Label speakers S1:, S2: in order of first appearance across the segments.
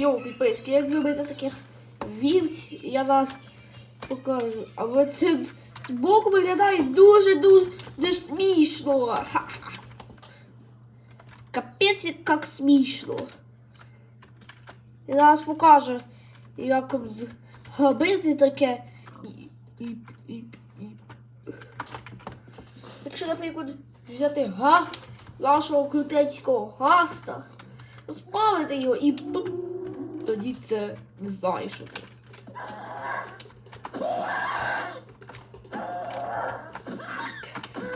S1: Йоу, підписки, як зробити таких вівць, я вас покажу. Але це збоку виглядає дуже-дуже дуже смішно. Ха-ха. Капець, як смішно. Я зараз покажу, як зробити таке. Якщо, наприклад, взяти га нашого крутецького гаста, спалити його і тоді це не що це.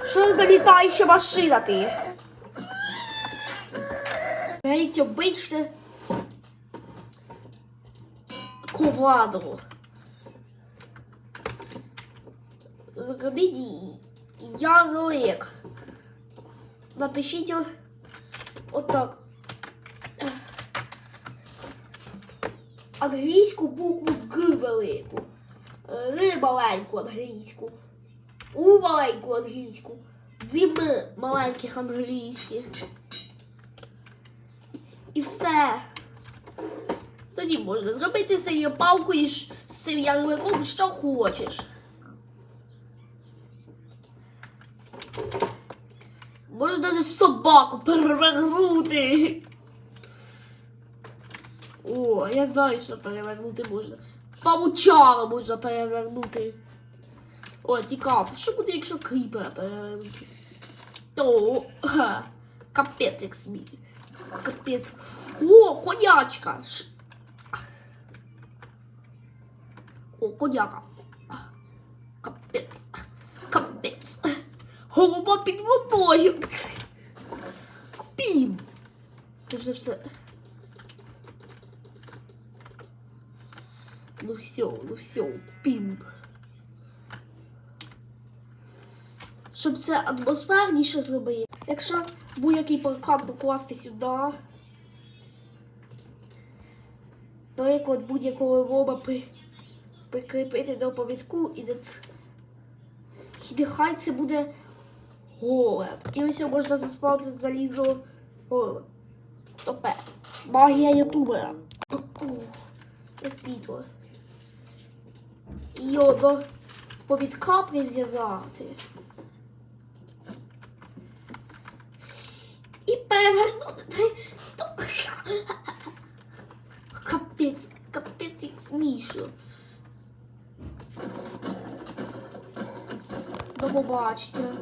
S1: Що за літаюча машина ти? Беріть обичне команду. Зробіть ярлик. Напишіть отак. Англійську букву Г велику. Р маленьку англійську. У маленьку англійську. Дві М маленьких англійських. І все. Тоді можна зробити з цією палкою з цим ярликом, що хочеш. Можна навіть собаку перевернути. О, я знаю, що перевернути можна. Павучара можна перевернути. О, цікаво, що буде, якщо кріпера перевернути? То ха, капець як смій. Капець. О, конячка. Ш- О, коняка. Капець. Капець. Голова під водою. Пім. Це вже все. Ну все, ну все, пім. Щоб це атмосферніше зробити. Якщо будь-який паркан покласти сюди, наприклад, будь-якого роба при, прикріпити до повідку і де це буде голеб. І ось можна заспавити залізного голеба. Топе. Магія ютубера. Розпітло. І його до повідка прив'язати. І перевернути. Капець, капець як смішно. До побачення.